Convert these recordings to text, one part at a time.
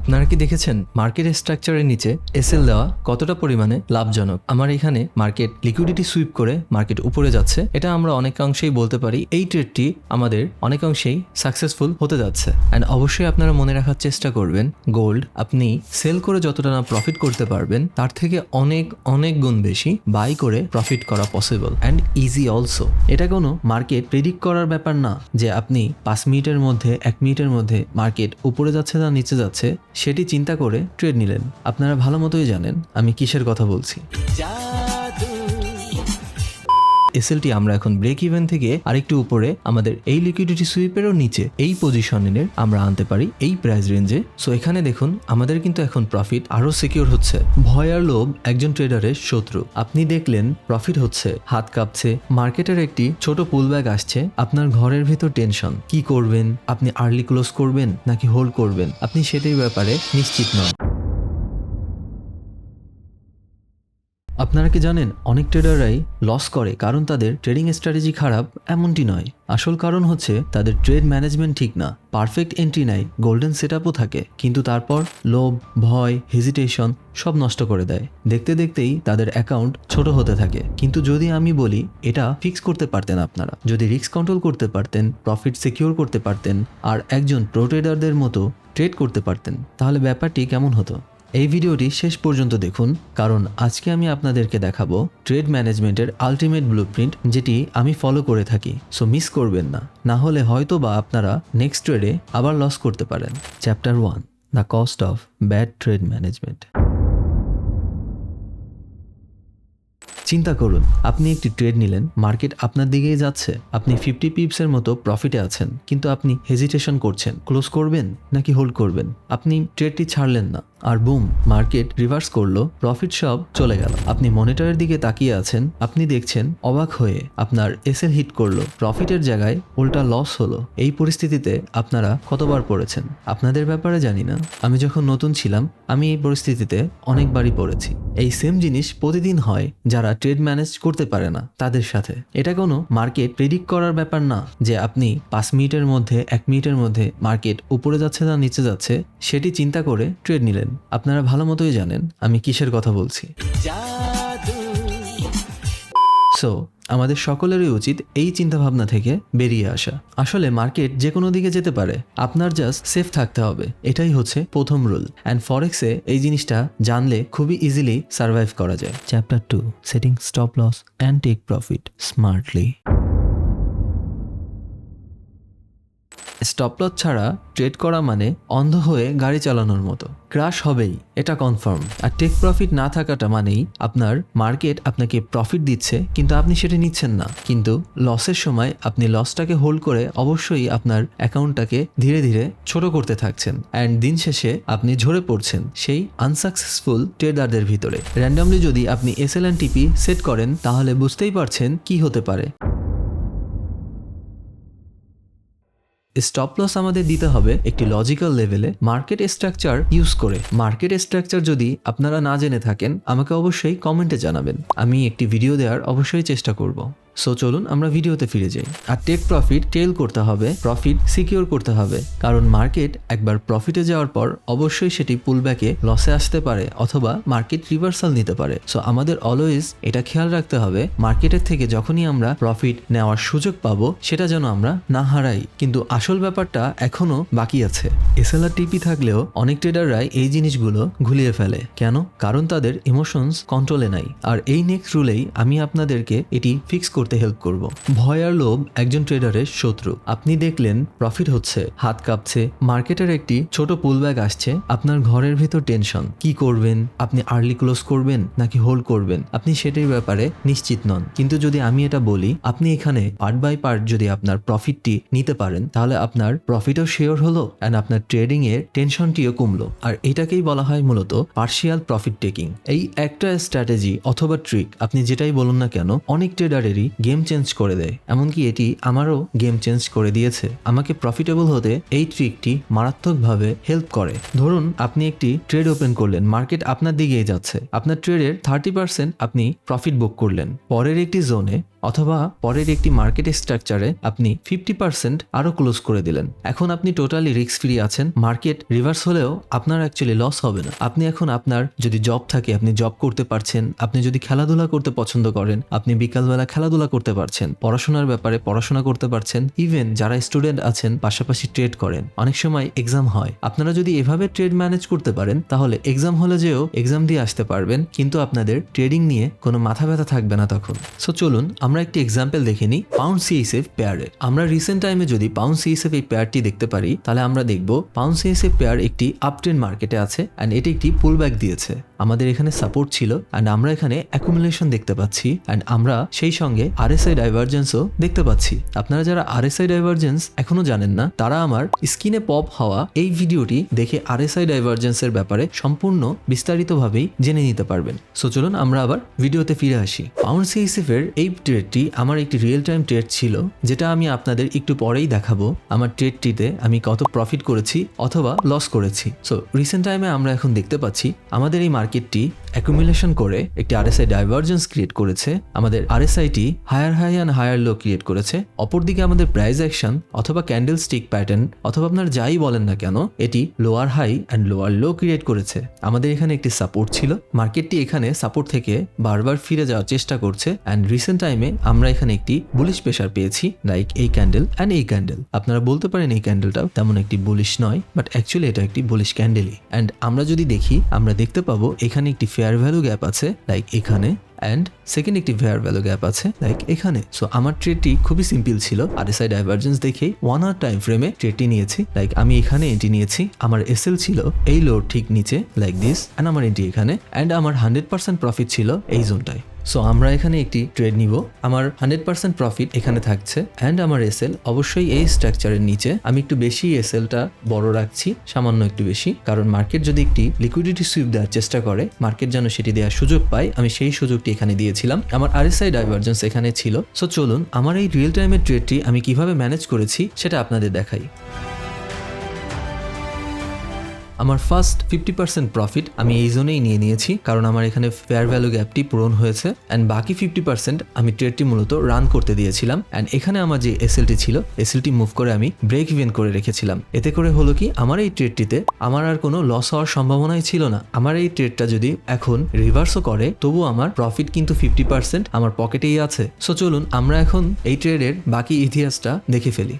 আপনারা কি দেখেছেন? মার্কেট স্ট্রাকচারের নিচে এসএল দেওয়া কতটা পরিমাণে লাভজনক? আমার এখানে মার্কেট লিকুইডিটি সুইপ করে মার্কেট উপরে যাচ্ছে। এটা আমরা অনেকাংশেই বলতে পারি, এই ট্রেডটি আমাদের অনেকাংশেই সাকসেসফুল হতে যাচ্ছে। অ্যান্ড অবশ্যই আপনারা মনে রাখার চেষ্টা করবেন, গোল্ড আপনি সেল করে যতটা না প্রফিট করতে পারবেন, তার থেকে অনেক অনেক গুণ বেশি বাই করে প্রফিট করা পসিবল অ্যান্ড ইজি অলসো এটা কোনো মার্কেট প্রেডিক্ট করার ব্যাপার না যে আপনি পাঁচ মিনিটের মধ্যে, এক মিনিটের মধ্যে মার্কেট উপরে যাচ্ছে না নিচে যাচ্ছে। সেটি চিন্তা করে ট্রেড নিলেন। আপনারা ভালো মতোই জানেন আমি কিসের কথা বলছি। এসএলটি আমরা এখন ব্রেক ইভেন থেকে আরেকটু উপরে আমাদের এই লিকুইডিটি সুইপেরও নিচে এই পজিশনের আমরা আনতে পারি এই প্রাইস রেঞ্জে সো এখানে দেখুন, আমাদের কিন্তু এখন প্রফিট আরও সিকিউর হচ্ছে। ভয় আর লোভ একজন ট্রেডারের শত্রু। আপনি দেখলেন প্রফিট হচ্ছে, হাত কাঁপছে মার্কেটের একটি ছোট পুলব্যাক আসছে। আপনার ঘরের ভেতর টেনশন কি করবেন? আপনি আর্লি ক্লোজ করবেন নাকি হোল্ড করবেন? আপনি সেটার ব্যাপারে নিশ্চিত নন। আপনারা কি জানেন, অনেক ট্রেডাররাই লস করে কারণ তাদের ট্রেডিং স্ট্র্যাটেজি খারাপ এমনটি নয়। আসল কারণ হচ্ছে তাদের ট্রেড ম্যানেজমেন্ট ঠিক না। পারফেক্ট এন্ট্রি নাই গোল্ডেন সেট থাকে, কিন্তু তারপর লোভ, ভয় হেজিটেশন সব নষ্ট করে দেয়। দেখতে দেখতেই তাদের অ্যাকাউন্ট ছোট হতে থাকে। কিন্তু যদি আমি বলি, এটা ফিক্স করতে পারতেন আপনারা। যদি রিস্ক কন্ট্রোল করতে পারতেন প্রফিট সিকিউর করতে পারতেন, আর একজন প্রো ট্রেডারদের মতো ট্রেড করতে পারতেন, তাহলে ব্যাপারটি কেমন হতো? এই ভিডিওটি শেষ পর্যন্ত দেখুন, কারণ আজকে আমি আপনাদেরকে দেখাবো ট্রেড ম্যানেজমেন্টের আলটিমেট ব্লুপ্রিন্ট যেটি আমি ফলো করে থাকি। সো মিস করবেন না। না হলে হয়তো বা আপনারা নেক্সট ট্রেডে আবার লস করতে পারেন। Chapter one the cost of bad trade management চিন্তা করুন, আপনি একটি ট্রেড নিলেন মার্কেট আপনার দিকেই যাচ্ছে। আপনি ফিফটি পিপসের মতো প্রফিটে আছেন, কিন্তু আপনি হেজিটেশন করছেন ক্লোজ করবেন, নাকি হোল্ড করবেন? আপনি ট্রেডটি ছাড়লেন না, আর বুম মার্কেট রিভার্স করল প্রফিট সব চলে গেল। আপনি মনিটরের দিকে তাকিয়ে আছেন, আপনি দেখছেন, অবাক হয়ে আপনার এসএল হিট করল প্রফিটের জায়গায় উল্টা লস হলো। এই পরিস্থিতিতে আপনারা কতবার পড়েছেন? আপনাদের ব্যাপারে জানি না। আমি যখন নতুন ছিলাম, আমি এই পরিস্থিতিতে অনেকবারই পড়েছি। এই সেম জিনিস প্রতিদিন হয়, যারা ট্রেড ম্যানেজ করতে পারে না তাদের সাথে। এটা কোনো মার্কেট প্রেডিক্ট করার ব্যাপার না যে আপনি পাঁচ মিনিটের মধ্যে, এক মিনিটের মধ্যে মার্কেট উপরে যাচ্ছে না নিচে যাচ্ছে, সেটি চিন্তা করে ট্রেড নিলেন। আপনারা ভালো মতোই জানেন আমি কিসের কথা বলছি। সো আমাদের সকলেরই উচিত এই চিন্তাভাবনা থেকে বেরিয়ে আসা। আসলে মার্কেট যে কোনো দিকে যেতে পারে। আপনার জাস্ট সেফ থাকতে হবে। এটাই হচ্ছে প্রথম রুল অ্যান্ড ফরেক্সে এই জিনিসটা জানলে খুবই ইজিলি সার্ভাইভ করা যায়। Chapter two setting stop loss and take profit smartly stop loss ছাড়া ট্রেড করা মানে অন্ধ হয়ে গাড়ি চালানোর মতো। ক্রাশ হবেই, এটা কনফার্ম। আর টেক প্রফিট না থাকাটা মানেই আপনার মার্কেট আপনাকে প্রফিট দিচ্ছে, কিন্তু আপনি সেটা নিচ্ছেন না। কিন্তু লসের সময় আপনি লসটাকে হোল্ড করে অবশ্যই আপনার অ্যাকাউন্টটাকে ধীরে ধীরে ছোট করতে থাকছেন। অ্যান্ড দিন শেষে আপনি ঝরে পড়ছেন সেই আনসাকসেসফুল ট্রেডারদের ভিতরে। র্যান্ডামলি যদি আপনি অ্যান্ড টিপি সেট করেন, তাহলে বুঝতেই পারছেন কি হতে পারে। স্টপ লস আমাদের দিতে হবে একটি লজিক্যাল লেভেলে মার্কেট স্ট্রাকচার ইউজ করে। মার্কেট স্ট্রাকচার যদি আপনারা না জেনে থাকেন, আমাকে অবশ্যই কমেন্টে জানাবেন। আমি একটি ভিডিও দেওয়ার অবশ্যই চেষ্টা করব। সো চলুন আমরা ভিডিওতে ফিরে যাই। আর টেক প্রফিট টেল করতে হবে প্রফিট সিকিউর করতে হবে। কারণ মার্কেট একবার প্রফিটে যাওয়ার পর অবশ্যই সেটি পুলব্যাকে লসে আসতে পারে অথবা মার্কেট রিভার্সাল নিতে পারে। সো আমাদের অলওয়েজ এটা খেয়াল রাখতে হবে মার্কেটের থেকে যখনই আমরা প্রফিট নেওয়ার সুযোগ পাবো, সেটা যেন আমরা না হারাই। কিন্তু আসল ব্যাপারটা এখনও বাকি আছে। এসএলআর টিপি থাকলেও অনেক ট্রেডাররাই এই জিনিসগুলো ঘুলিয়ে ফেলে। কেন? কারণ তাদের ইমোশনস কন্ট্রোলে নাই। আর এই নেক্সট রুলেই আমি আপনাদেরকে এটি ফিক্স করতে হেল্প করব। ভয় আর লোভ একজন ট্রেডারের শত্রু। আপনি দেখলেন প্রফিট হচ্ছে, হাত কাঁপছে মার্কেটের একটি ছোট পুলব্যাক আসছে, আপনার ঘরের ভিতর টেনশন কি করবেন? আপনি আর্লি ক্লোজ করবেন, নাকি হোল্ড করবেন? আপনি সেটির ব্যাপারে নিশ্চিত নন। কিন্তু যদি আমি এটা বলি, আপনি এখানে পার্ট বাই পার্ট যদি আপনার প্রফিটটি নিতে পারেন, তাহলে আপনার প্রফিটও শেয়ার হলো অ্যান্ড আপনার ট্রেডিং এর টেনশনটিও কমলো। আর এটাকেই বলা হয় মূলত পার্শিয়াল প্রফিট টেকিং এই একটা স্ট্র্যাটেজি অথবা ট্রিক আপনি যেটাই বলুন না কেন, অনেক ট্রেডারেরই গেম চেঞ্জ করে দেয়, এমনকি এটি আমারও গেম চেঞ্জ করে দিয়েছে। আমাকে প্রফিটেবল হতে এই ট্রিকটি মারাত্মকভাবে হেল্প করে। ধরুন, আপনি একটি ট্রেড ওপেন করলেন মার্কেট আপনার দিকেই যাচ্ছে। আপনার ট্রেডের থার্টি পার্সেন্ট আপনি প্রফিট বুক করলেন। পরের একটি জোনে অথবা পরের একটি মার্কেট স্ট্রাকচারে আপনি ফিফটি পার্সেন্ট আরও ক্লোজ করে দিলেন। এখন আপনি টোটালি রিস্ক ফ্রি আছেন। মার্কেট রিভার্স হলেও আপনার অ্যাকচুয়ালি লস হবে না। আপনি এখন আপনার যদি জব থাকে, আপনি জব করতে পারছেন। আপনি যদি খেলাধুলা করতে পছন্দ করেন, আপনি বিকালবেলা খেলাধুলা করতে পারছেন। পড়াশোনার ব্যাপারে পড়াশোনা করতে পারছেন। ইভেন যারা স্টুডেন্ট আছেন, পাশাপাশি ট্রেড করেন। অনেক সময় এক্সাম হয়। আপনারা যদি এভাবে ট্রেড ম্যানেজ করতে পারেন, তাহলে এক্সাম হলে যেও এক্সাম দিয়ে আসতে পারবেন। কিন্তু আপনাদের ট্রেডিং নিয়ে কোনো মাথা ব্যথা থাকবে না তখন। সো চলুন, আমরা একটি এক্সাম্পল দেখে নিই পাউন্ড সিএসএফ পেয়ারের আমরা রিসেন্ট টাইমে যদি পাউন্ড সিএসএফ এই পেয়ারটি দেখতে পারি, তাহলে আমরা দেখব পাউন্ড সিএসএফ পেয়ার একটি আপটেন মার্কেটে আছে অ্যান্ড এটি একটি পুল ব্যাক দিয়েছে। আমাদের এখানে সাপোর্ট ছিল অ্যান্ড আমরা এখানে অ্যাকুমুলেশন দেখতে পাচ্ছি অ্যান্ড আমরা সেই সঙ্গে আরএসআই ডাইভারজেন্সও দেখতে পাচ্ছি। আপনারা যারা আরএসআই ডাইভারজেন্স এখনও জানেন না, তারা আমার স্ক্রিনে পপ হওয়া এই ভিডিওটি দেখে আর আরএসআই ডাইভারজেন্সের ব্যাপারে সম্পূর্ণ বিস্তারিতভাবেই জেনে নিতে পারবেন। সো চলুন আমরা আবার ভিডিওতে ফিরে আসি। পাউন্ড সিএসএফ এর এই ট্রেডটি আমার একটি রিয়েল টাইম ট্রেড ছিল, যেটা আমি আপনাদের একটু পরেই দেখাবো। আমার ট্রেডটিতে আমি কত প্রফিট করেছি অথবা লস করেছি। সো রিসেন্ট টাইমে আমরা এখন দেখতে পাচ্ছি, আমাদের এই মার্কেটটি অ্যাকুমুলেশন করে একটি আরএসআই ডাইভারজেন্স ক্রিয়েট করেছে। আমাদের আরএসআইটি higher high and higher low create করেছে। অপরদিকে আমাদের প্রাইস অ্যাকশন অথবা ক্যান্ডেল স্টিক প্যাটার্ন অথবা আপনার যাই বলেন না কেন, এটি lower high and lower low create করেছে। আমাদের এখানে একটি সাপোর্ট ছিল। মার্কেটটি এখানে সাপোর্ট থেকে বারবার ফিরে যাওয়ার চেষ্টা করছে অ্যান্ড রিসেন্ট টাইমে আমরা এখানে একটি বুলিশ প্রেশার পেয়েছি লাইক এই ক্যান্ডেল অ্যান্ড এই ক্যান্ডেল আপনারা বলতে পারেন এই ক্যান্ডেলটাও তেমন একটি বুলিশ নয় বাট অ্যাকচুয়ালি এটা একটি বুলিশ ক্যান্ডেলই অ্যান্ড আমরা যদি দেখি, আমরা দেখতে পাবো এখানে একটি ফেয়ার ভ্যালু গ্যাপ আছে লাইক এখানে অ্যান্ড সেকেন্ড একটি ফেয়ার ভ্যালু গ্যাপ আছে লাইক এখানে। সো আমার ট্রেডটি খুবই সিম্পল ছিল আর এসআই ডাইভার্জেন্স দেখেই ওয়ান আওয়ার টাইম ফ্রেমে ট্রেডটি নিয়েছি লাইক আমি এখানে এন্ট্রি নিয়েছি, আমার এসএল ছিল এই লোড ঠিক নিচে লাইক দিস অ্যান্ড আমার এন্ট্রি এখানে অ্যান্ড আমার হান্ড্রেড পার্সেন্ট প্রফিট ছিল এই জোনটায় সো আমরা এখানে একটি ট্রেড নিব। আমার হান্ড্রেড পার্সেন্ট প্রফিট এখানে থাকছে। অ্যান্ড আমার এসএল অবশ্যই এই স্ট্রাকচারের নিচে। আমি একটু বেশি এসএলটা বড় রাখছি, সামান্য একটু বেশি। কারণ মার্কেট যদি একটি লিকুইডিটি সুইপ দেওয়ার চেষ্টা করে মার্কেট যেন সেটি দেওয়ার সুযোগ পায়, আমি সেই সুযোগটি এখানে দিয়েছিলাম। আমার আরএসআই ডাইভার্জেন্স এখানে ছিল। সো চলুন, আমার এই রিয়েল টাইমের ট্রেডটি আমি কীভাবে ম্যানেজ করেছি, সেটা আপনাদের দেখাই। আমার ফার্স্ট ফিফটি পার্সেন্ট প্রফিট আমি এই জন্যই নিয়ে নিয়েছি, কারণ আমার এখানে ফেয়ার ভ্যালু গ্যাপটি পূরণ হয়েছে অ্যান্ড বাকি ফিফটি পার্সেন্ট আমি ট্রেডটি মূলত রান করতে দিয়েছিলাম অ্যান্ড এখানে আমার যে এসএলটি ছিল এসএলটি মুভ করে আমি ব্রেক ইভেন করে রেখেছিলাম। এতে করে হলো কি, আমার এই ট্রেডটিতে আমার আর কোনো লস হওয়ার সম্ভাবনাই ছিল না। আমার এই ট্রেডটা যদি এখন রিভার্সও করে তবু আমার প্রফিট কিন্তু ফিফটি পার্সেন্ট আমার পকেটেই আছে। সো চলুন, আমরা এখন এই ট্রেডের বাকি ইতিহাসটা দেখে ফেলি।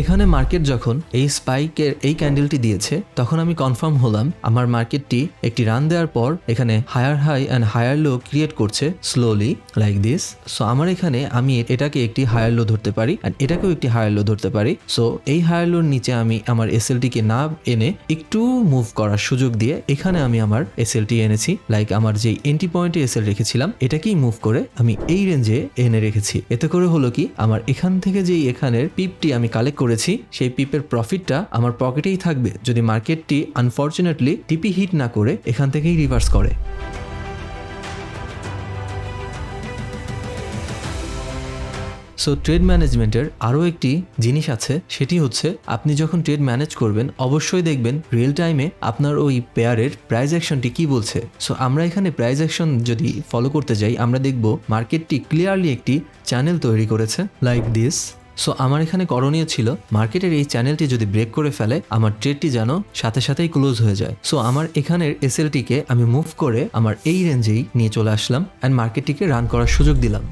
এখানে মার্কেট যখন এই স্পাইকের এই ক্যান্ডেলটি দিয়েছে, তখন আমি কনফার্ম হলাম আমার মার্কেটটি একটি রান দেওয়ার পর এখানে higher high and higher low create করছে স্লোলি লাইক দিস সো আমার এখানে আমি এটাকে একটি হায়ার লো ধরতে পারি অ্যান্ড এটাকেও একটি হায়ার লো ধরতে পারি। সো এই হায়ার লোর নিচে আমি আমার এসএলটিকে না এনে একটু মুভ করার সুযোগ দিয়ে এখানে আমি আমার এসএলটি এনেছি। লাইক আমার যেই এন্টি পয়েন্টে এসএল রেখেছিলাম, এটাকেই মুভ করে আমি এই রেঞ্জে এনে রেখেছি। এতে করে হলো কি, আমার এখান থেকে যেই এখানের পিপটি আমি কালেক্ট করেছি, সেই পিপের প্রফিটটা আমার পকেটেই থাকবে। যদি মার্কেটটি আনফর্চুনেটলি টিপি হিট না করে, এখান থেকেই রিভার্স করে। সো ট্রেড ম্যানেজমেন্টের আরও একটি জিনিস আছে, সেটি হচ্ছে আপনি যখন ট্রেড ম্যানেজ করবেন, অবশ্যই দেখবেন রিয়েল টাইমে আপনার ওই পেয়ারের প্রাইজ অ্যাকশনটি কি বলছে। সো আমরা এখানে প্রাইজ অ্যাকশন যদি ফলো করতে যাই, আমরা দেখব মার্কেটটি ক্লিয়ারলি একটি চ্যানেল তৈরি করেছে লাইক দিস সো আমার এখানে করণীয় ছিল মার্কেটের এই চ্যানেলটি যদি ব্রেক করে ফেলে, আমার ট্রেডটি যেন সাথে সাথেই ক্লোজ হয়ে যায়। সো আমার এখানের এসএলটিকে আমি মুভ করে আমার এই রেঞ্জেই নিয়ে চলে আসলাম অ্যান্ড মার্কেটটিকে রান করার সুযোগ দিলাম।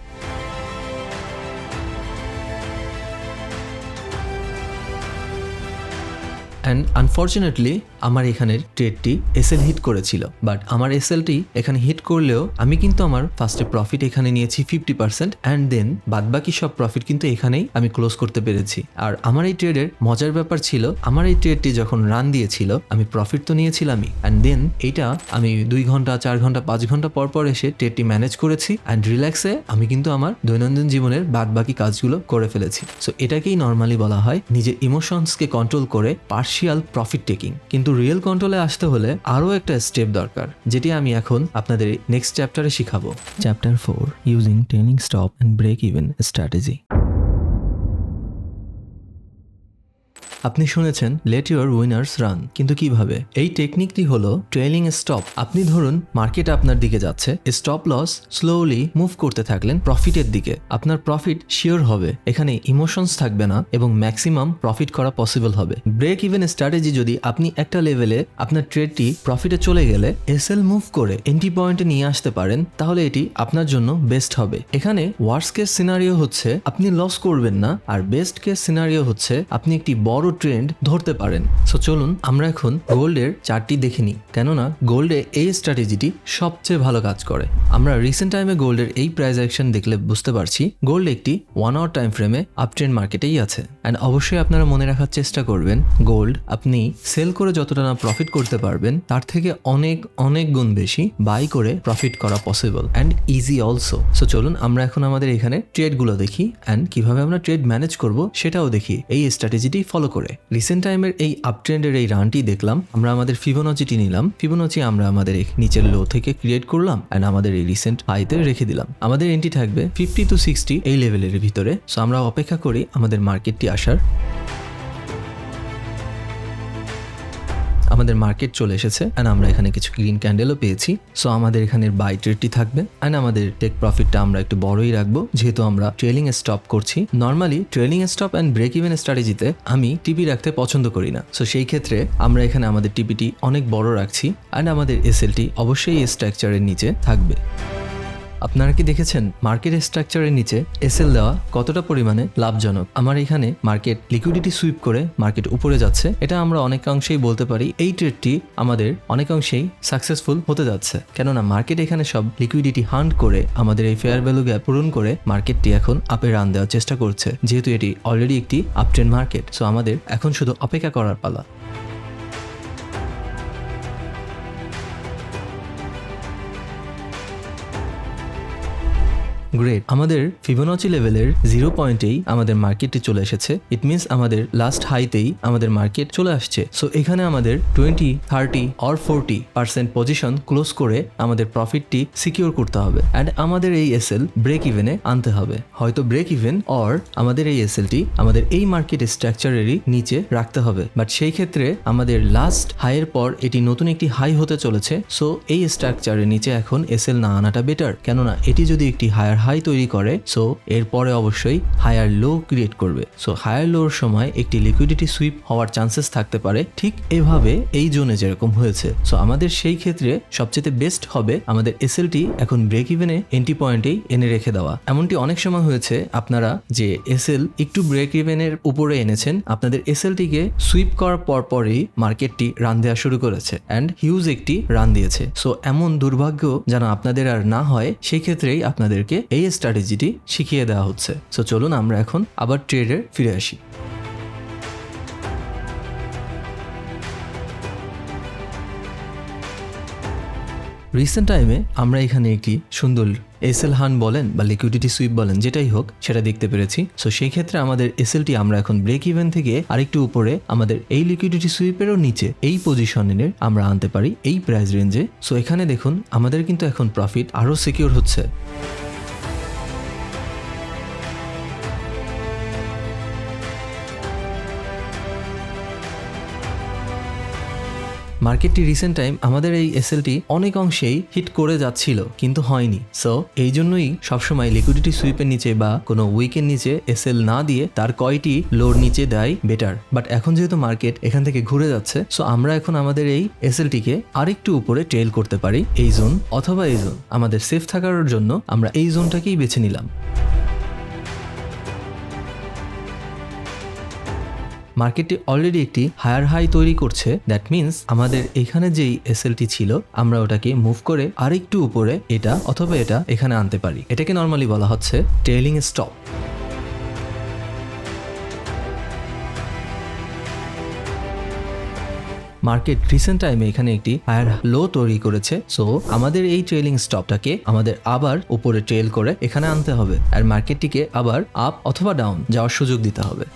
অ্যান্ড আনফর্চুনেটলি আমার এখানের ট্রেডটি এসএল হিট করেছিল। বাট আমার এসএলটি এখানে হিট করলেও আমি কিন্তু আমার ফার্স্টে প্রফিট এখানে নিয়েছি ফিফটি পার্সেন্ট অ্যান্ড দেন বাদবাকি সব প্রফিট কিন্তু এখানেই আমি ক্লোজ করতে পেরেছি। আর আমার এই ট্রেডের মজার ব্যাপার ছিল, আমার এই ট্রেডটি যখন রান দিয়েছিল, আমি প্রফিট তো নিয়েছিলামই। অ্যান্ড দেন এইটা আমি দুই ঘণ্টা, চার ঘণ্টা, পাঁচ ঘণ্টা পর পর এসে ট্রেডটি ম্যানেজ করেছি। অ্যান্ড রিল্যাক্সে আমি কিন্তু আমার দৈনন্দিন জীবনের বাদ বাকি কাজগুলো করে ফেলেছি। সো এটাকেই নর্মালি বলা হয়, নিজের ইমোশনসকে কন্ট্রোল করে পার্শিয়াল প্রফিট টেকিং কিন্তু রিয়েল কন্ট্রোলে আসতে হলে আরও একটা স্টেপ দরকার, যেটি আমি এখন আপনাদের নেক্সট চ্যাপ্টারে শিখাবো। Chapter four using training stop and break even strategy আপনি শুনেছেন লেট ইউর উইনার্স রান কিন্তু কীভাবে? এই টেকনিকটি হলো ট্রেলিং স্টপ আপনি ধরুন মার্কেট আপনার দিকে যাচ্ছে স্টপ লস স্লোলি মুভ করতে থাকলেন প্রফিটের দিকে। আপনার প্রফিট শিওর হবে, এখানে ইমোশনস থাকবে না, এবং ম্যাক্সিমাম প্রফিট করা পসিবল হবে। ব্রেক ইভেন স্ট্র্যাটেজি যদি আপনি একটা লেভেলে আপনার ট্রেডটি প্রফিটে চলে গেলে এসএল মুভ করে এন্টি পয়েন্টে নিয়ে আসতে পারেন, তাহলে এটি আপনার জন্য বেস্ট হবে। এখানে ওয়ার্স কেস সিনারিও হচ্ছে, আপনি লস করবেন না, আর বেস্ট কেস সিনারিও হচ্ছে, আপনি একটি বড় ট্রেন্ড ধরতে পারেন। সো চলুন আমরা এখন গোল্ডের চারটি দেখে নিই। কেননা গোল্ডে এই স্ট্র্যাটেজিটি সবচেয়ে ভালো কাজ করে। আমরা রিসেন্ট টাইমে গোল্ডের এই প্রাইস অ্যাকশন দেখলে বুঝতে পারছি গোল্ড একটি ওয়ান আওয়ার টাইম ফ্রেমে আপ ট্রেন্ড মার্কেটেই আছে। অ্যান্ড অবশ্যই আপনারা মনে রাখার চেষ্টা করবেন গোল্ড আপনি সেল করে যতটা না প্রফিট করতে পারবেন, তার থেকে অনেক অনেক গুণ বেশি বাই করে প্রফিট করা possible and easy also so চলুন আমরা এখন আমাদের এখানে ট্রেডগুলো দেখি অ্যান্ড কীভাবে আমরা ট্রেড ম্যানেজ করব সেটাও দেখি। এই স্ট্র্যাটেজিটি ফলো করে। রিসেন্ট টাইমের এই আপ ট্রেন্ডের এই রানটি দেখলাম, আমরা আমাদের ফিবোনচিটি নিলাম। ফিবোনচি আমরা আমাদের নিচের লো থেকে ক্রিয়েট করলাম অ্যান্ড আমাদের এই রিসেন্ট হাইতে রেখে দিলাম। আমাদের এন্ট্রি থাকবে ফিফটি টু সিক্সটি এই লেভেলের ভিতরে। সো আমরা অপেক্ষা করি আমাদের মার্কেটটি আসার। আমাদের মার্কেট চলে এসেছে অ্যান্ড আমরা এখানে কিছু গ্রিন ক্যান্ডেলও পেয়েছি। সো আমাদের এখানে বাই ট্রেডটি থাকবে অ্যান্ড আমাদের টেক প্রফিটটা আমরা একটু বড়ই রাখব। যেহেতু আমরা ট্রেলিং স্টপ করছি normally trailing stop and break even স্ট্র্যাটেজিতে আমি টিপি রাখতে পছন্দ করি না। সো সেই ক্ষেত্রে আমরা এখানে আমাদের টিপিটি অনেক বড় রাখছি অ্যান্ড আমাদের এসএলটি অবশ্যই স্ট্রাকচারের নিচে থাকবে। আপনারা কি দেখেছেন? মার্কেট স্ট্রাকচারের নিচে এসএল দেওয়া কতটা পরিমাণে লাভজনক? আমার এখানে মার্কেট লিকুইডিটি সুইপ করে মার্কেট উপরে যাচ্ছে। এটা আমরা অনেকাংশেই বলতে পারি এই ট্রেডটি আমাদের অনেকাংশেই সাকসেসফুল হতে যাচ্ছে। কেননা মার্কেট এখানে সব লিকুইডিটি হান্ট করে আমাদের এই ফেয়ার ভ্যালু গ্যাপ পূরণ করে মার্কেটটি এখন আপে রান দেওয়ার চেষ্টা করছে। যেহেতু এটি অলরেডি একটি আপট্রেন মার্কেট, সো আমাদের এখন শুধু অপেক্ষা করার পালা। গ্রেট আমাদের ফিবোনাচি লেভেলের জিরো পয়েন্টেই আমাদের মার্কেটটি চলে এসেছে। ইট মিনস আমাদের লাস্ট হাইতেই আমাদের মার্কেট চলে আসছে। সো এখানে আমাদের twenty thirty or forty percent position close করে আমাদের প্রফিটটি সিকিউর করতে হবে। অ্যান্ড আমাদের এই এসএল ব্রেক ইভেনে আনতে হবে। হয়তো ব্রেক ইভেন অর আমাদের এই এসএলটি আমাদের এই মার্কেট স্ট্রাকচারেরই নিচে রাখতে হবে। বাট সেই ক্ষেত্রে আমাদের লাস্ট হাইয়ের পর এটি নতুন একটি হাই হতে চলেছে। সো এই স্ট্রাকচারের নিচে এখন এসএল না আনাটা বেটার কেননা, এটি যদি একটি হায়ার হাই তৈরি করে সো এরপরে অবশ্যই হায়ার লো ক্রিয়েট করবে। সো হায়ার লোর সময় একটি লিকুইডিটি সুইপ হওয়ার চান্সেস থাকতে পারে। ঠিক এভাবে এই জোনে যেরকম হয়েছে। সো আমাদের সেই ক্ষেত্রে সবচেয়ে বেস্ট হবে আমাদের এসএলটি এখন ব্রেক ইভেনে এন্টি পয়েন্টেই এনে রেখে দেওয়া। এমনটি অনেক সময় হয়েছে আপনারা যে এসএল একটু ব্রেক ইভেনের উপরে এনেছেন, আপনাদের এসএলটিকে সুইপ করার পর পরই মার্কেটটি রান দেওয়া শুরু করেছে অ্যান্ড হিউজ একটি রান দিয়েছে। সো এমন দুর্ভাগ্য যেন আপনাদের আর না হয় সেই ক্ষেত্রেই আপনাদেরকে এই স্ট্র্যাটেজিটি শিখিয়ে দেওয়া হচ্ছে। সো চলুন আমরা এখন আবার ট্রেডে ফিরে আসি। রিসেন্ট টাইমে আমরা এখানে একটি সুন্দর এসএল হান বলেন বা লিকুইডিটি সুইপ বলেন, যেটাই হোক, সেটা দেখতে পেরেছি। সো সেই ক্ষেত্রে আমাদের এসএলটি আমরা এখন ব্রেক ইভেন থেকে আরেকটু উপরে আমাদের এই লিকুইডিটি সুইপেরও নিচে এই পজিশনের আমরা আনতে পারি, এই প্রাইস রেঞ্জে সো এখানে দেখুন, আমাদের কিন্তু এখন প্রফিট আরও সিকিউর হচ্ছে। মার্কেটটি রিসেন্ট টাইম আমাদের এই এসএলটি অনেক অংশেই হিট করে যাচ্ছিল, কিন্তু হয়নি। সো এই জন্যই সবসময় লিকুইডিটি সুইপের নিচে বা কোনো উইকের নিচে এসএল না দিয়ে তার কয়টি লোর নিচে দেয় বেটার বাট এখন যেহেতু মার্কেট এখান থেকে ঘুরে যাচ্ছে সো আমরা এখন আমাদের এই এসএলটিকে আরেকটু উপরে ট্রেল করতে পারি, এই জোন অথবা এই জোন আমাদের সেফ থাকার জন্য আমরা এই জোনটাকেই বেছে নিলাম। মার্কেটটি অলরেডি একটি হায়ার হাই তৈরি করছে। দ্যাট মিন্স আমাদের এখানে যেই এসএলটি ছিল, আমরা ওটাকে মুভ করে আরেকটু উপরে এটা অথবা এটা এখানে আনতে পারি। এটাকে নর্মালি বলা হচ্ছে ট্রেলিং স্টপ মার্কেট রিসেন্ট টাইমে এখানে একটি হায়ার লো তৈরি করেছে। সো আমাদের এই ট্রেলিং স্টপটাকে আমাদের আবার উপরে ট্রেল করে এখানে আনতে হবে। আর মার্কেটটিকে আবার আপ অথবা ডাউন যাওয়ার সুযোগ দিতে হবে।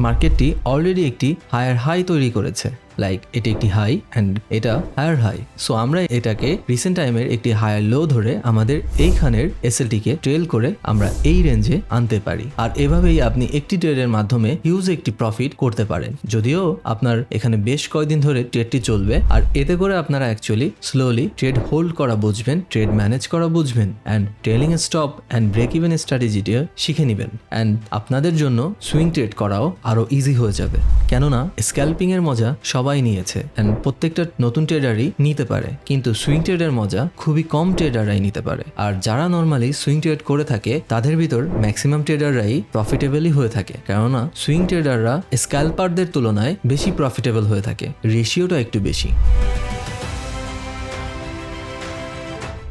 মার্কেটটি অলরেডি একটি হায়ার হাই তৈরি করেছে। লাইক এটি একটি হাই অ্যান্ড এটা হায়ার হাই সো আমরা এটাকে রিসেন্ট টাইমের একটি হায়ার লো ধরে আমাদের এইখানের এসএলটিকে ট্রেল করে আমরা এই রেঞ্জে আনতে পারি। আর এভাবেই আপনি একটি ট্রেডের মাধ্যমে হিউজ একটি প্রফিট করতে পারেন। যদিও আপনার এখানে বেশ কয়েকদিন ধরে ট্রেডটি চলবে, আর এতে করে আপনারা অ্যাকচুয়ালি স্লোলি ট্রেড হোল্ড করা বুঝবেন ট্রেড ম্যানেজ করা বুঝবেন and trailing stop and break even স্ট্র্যাটেজিটিও শিখে নেবেন। অ্যান্ড আপনাদের জন্য সুইং ট্রেড করাও আরও ইজি হয়ে যাবে। কেননা স্ক্যাল্পিং এর মজা সবাই নিয়েছে। অ্যান্ড প্রত্যেকটা নতুন ট্রেডারই নিতে পারে। কিন্তু সুইং ট্রেডের মজা খুবই কম ট্রেডাররাই নিতে পারে। আর যারা নর্মালি সুইং ট্রেড করে থাকে, তাদের ভিতর ম্যাক্সিমাম ট্রেডাররাই প্রফিটেবলই হয়ে থাকে। কেননা সুইং ট্রেডাররা স্ক্যাল্পারদের তুলনায় বেশি প্রফিটেবল হয়ে থাকে। রেশিওটা একটু বেশি।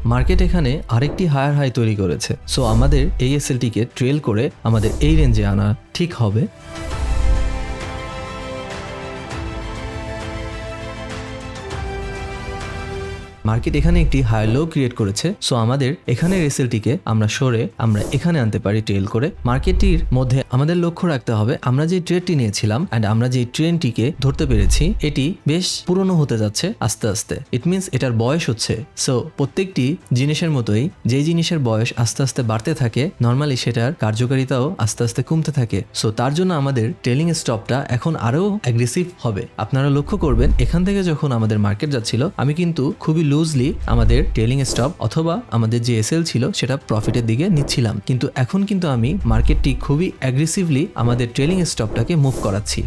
মার্কেট এখানে আরেকটি হায়ার হাই তৈরি করেছে। সো আমাদের এই এসএলটিকে ট্রেল করে আমাদের এই রেঞ্জে আনা ঠিক হবে। মার্কেট এখানে একটি হাই লো ক্রিয়েট করেছে। সো আমাদের এখানের এসএলটিকে আমরা সরে আমরা এখানে আনতে পারি ট্রেল করে। মার্কেটটির মধ্যে আমাদের লক্ষ্য রাখতে হবে, আমরা যে ট্রেডটি নিয়েছিলাম অ্যান্ড আমরা যে ট্রেনটিকে ধরতে পেরেছি, এটি বেশ পুরনো হতে যাচ্ছে আস্তে আস্তে। ইট মিনস এটার বয়স হচ্ছে। সো প্রত্যেকটি জিনিসের মতোই যে জিনিসের বয়স আস্তে আস্তে বাড়তে থাকে নর্মালি সেটার কার্যকারিতাও আস্তে আস্তে কমতে থাকে। সো তার জন্য আমাদের ট্রেলিং স্টপটা এখন আরও অ্যাগ্রেসিভ হবে। আপনারা লক্ষ্য করবেন, এখান থেকে যখন আমাদের মার্কেট যাচ্ছিল, আমি কিন্তু খুবই লুজলি আমাদের ট্রেলিং স্টপ অথবা আমাদের যে এসএল ছিল সেটা প্রফিটের দিকে নিচ্ছিলাম। কিন্তু এখন কিন্তু আমি মার্কেটটি খুবই অ্যাগ্রেসিভলি আমাদের ট্রেলিং স্টপটাকে মুভ করাচ্ছি।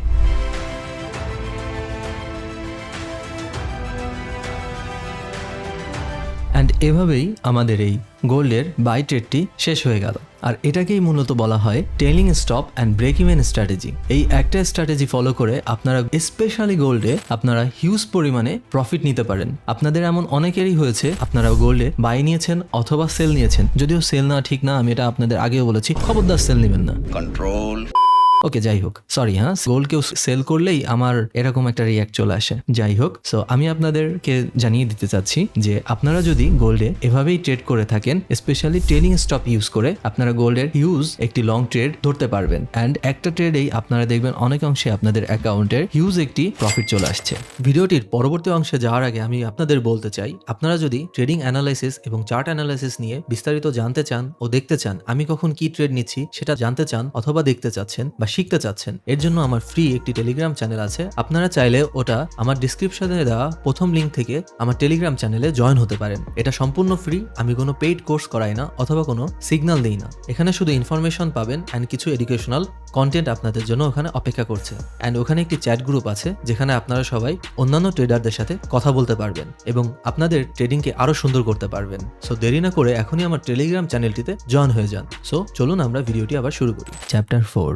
এভাবেই আমাদের এই গোল্ডের বাই ট্রেডটি শেষ হয়ে গেল। আর এটাকেই মূলত বলা হয় trailing stop and break even strategy. এই একটা স্ট্র্যাটেজি ফলো করে আপনারা স্পেশালি গোল্ডে আপনারা হিউজ পরিমাণে প্রফিট নিতে পারেন। আপনাদের এমন অনেকেরই হয়েছে আপনারা গোল্ডে বাই নিয়েছেন অথবা সেল নিয়েছেন। যদিও সেল না ঠিক না, আমি এটা আপনাদের আগেও বলেছি, খবরদার সেল নেবেন না। control ওকে যাই হোক। সরি হ্যাঁ গোল্ড কেউ সেল করলেই আমার এরকম একটা রিয়াক্ট চলে আসে। যাই হোক সো আমি আপনাদেরকে জানিয়ে দিতে চাচ্ছি যে আপনারা যদি গোল্ডে এভাবেই ট্রেড করে থাকেন স্পেশালি ট্রেডিং স্টপ ইউজ করে, আপনারা গোল্ডের হিউজ একটি লং ট্রেড ধরতে পারবেন। অ্যান্ড একটা ট্রেডেই আপনারা দেখবেন অনেক অংশে আপনাদের অ্যাকাউন্টের হিউজ একটি প্রফিট চলে আসছে। ভিডিওটির পরবর্তী অংশে যাওয়ার আগে আমি আপনাদের বলতে চাই, আপনারা যদি ট্রেডিং অ্যানালাইসিস এবং চার্ট অ্যানালাইসিস নিয়ে বিস্তারিত জানতে চান ও দেখতে চান, আমি কখন কি ট্রেড নিচ্ছি সেটা জানতে চান অথবা দেখতে চাচ্ছেন বা শিখতে চাচ্ছেন, এর জন্য আমার ফ্রি একটি টেলিগ্রাম চ্যানেল আছে। আপনারা চাইলে ওটা আমার ডিসক্রিপশনে দেওয়া প্রথম লিঙ্ক থেকে আমার টেলিগ্রাম চ্যানেলে জয়েন হতে পারেন। এটা সম্পূর্ণ ফ্রি আমি কোনো পেইড কোর্স করাই না অথবা কোনো সিগন্যাল দিই না। এখানে শুধু ইনফরমেশন পাবেন অ্যান্ড কিছু এডুকেশনাল কন্টেন্ট আপনাদের জন্য ওখানে অপেক্ষা করছে। অ্যান্ড ওখানে একটি চ্যাট গ্রুপ আছে, যেখানে আপনারা সবাই অন্যান্য ট্রেডারদের সাথে কথা বলতে পারবেন এবং আপনাদের ট্রেডিংকে আরও সুন্দর করতে পারবেন। সো দেরি না করে এখনই আমার টেলিগ্রাম চ্যানেলটিতে জয়েন হয়ে যান। সো চলুন আমরা ভিডিওটি আবার শুরু করি। Chapter four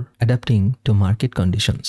two market conditions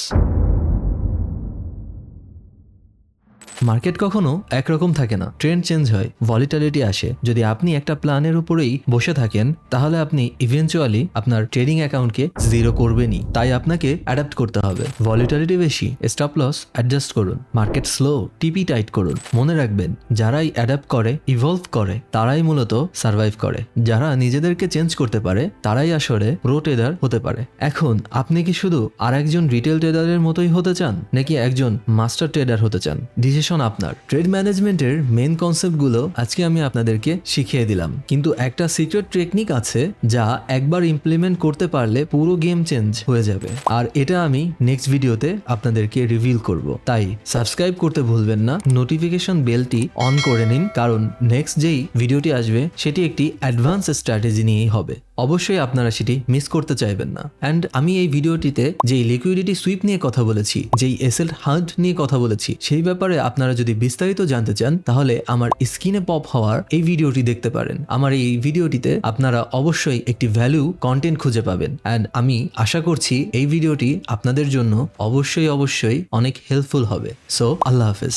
market কখনো একরকম থাকে না। ট্রেন্ড চেঞ্জ হয় ভলিটালিটি আসে। যদি আপনি একটা প্ল্যানের উপরেই বসে থাকেন, তাহলে আপনি ইভেনচুয়ালি আপনার ট্রেডিং অ্যাকাউন্টকে জিরো করবেনই। তাই আপনাকে অ্যাডাপ্ট করতে হবে। ভলিটালিটি বেশি স্টপ লস অ্যাডজাস্ট করুন। মার্কেট স্লো টিপি টাইট করুন। মনে রাখবেন, যারাই অ্যাডাপ্ট করে ইভলভ করে, তারাই মূলত সার্ভাইভ করে। যারা নিজেদেরকে চেঞ্জ করতে পারে, তারাই আসলে প্রো ট্রেডার হতে পারে। এখন, আপনি কি শুধু আর একজন রিটেল ট্রেডারের মতোই হতে চান, নাকি একজন মাস্টার ট্রেডার হতে চান? ডিসিশন আপনার। ট্রেড ম্যানেজমেন্টের মেন কনসেপ্টগুলো আজকে আমি আপনাদেরকে শিখিয়ে দিলাম। কিন্তু একটা সিক্রেট টেকনিক আছে যা একবার ইমপ্লিমেন্ট করতে পারলে পুরো গেম চেঞ্জ হয়ে যাবে। আর এটা আমি নেক্সট ভিডিওতে আপনাদেরকে রিভিল করব। তাই সাবস্ক্রাইব করতে ভুলবেন না। নোটিফিকেশন বেলটি অন করে নিন। কারণ নেক্সট যেই ভিডিওটি আসবে, সেটি একটি অ্যাডভান্স স্ট্র্যাটেজি নিয়েই হবে। অবশ্যই আপনারা সেটি মিস করতে চাইবেন না। অ্যান্ড আমি এই ভিডিওটিতে যেই লিকুইডিটি সুইপ নিয়ে কথা বলেছি, যেই এসএল হান্ট নিয়ে কথা বলেছি, সেই ব্যাপারে আপনারা যদি বিস্তারিত জানতে চান, তাহলে আমার স্ক্রিনে পপ হওয়ার এই ভিডিওটি দেখতে পারেন। আমার এই ভিডিওটিতে আপনারা অবশ্যই একটি ভ্যালু কন্টেন্ট খুঁজে পাবেন। অ্যান্ড আমি আশা করছি এই ভিডিওটি আপনাদের জন্য অবশ্যই অবশ্যই অনেক হেল্পফুল হবে। সো আল্লাহ হাফেজ।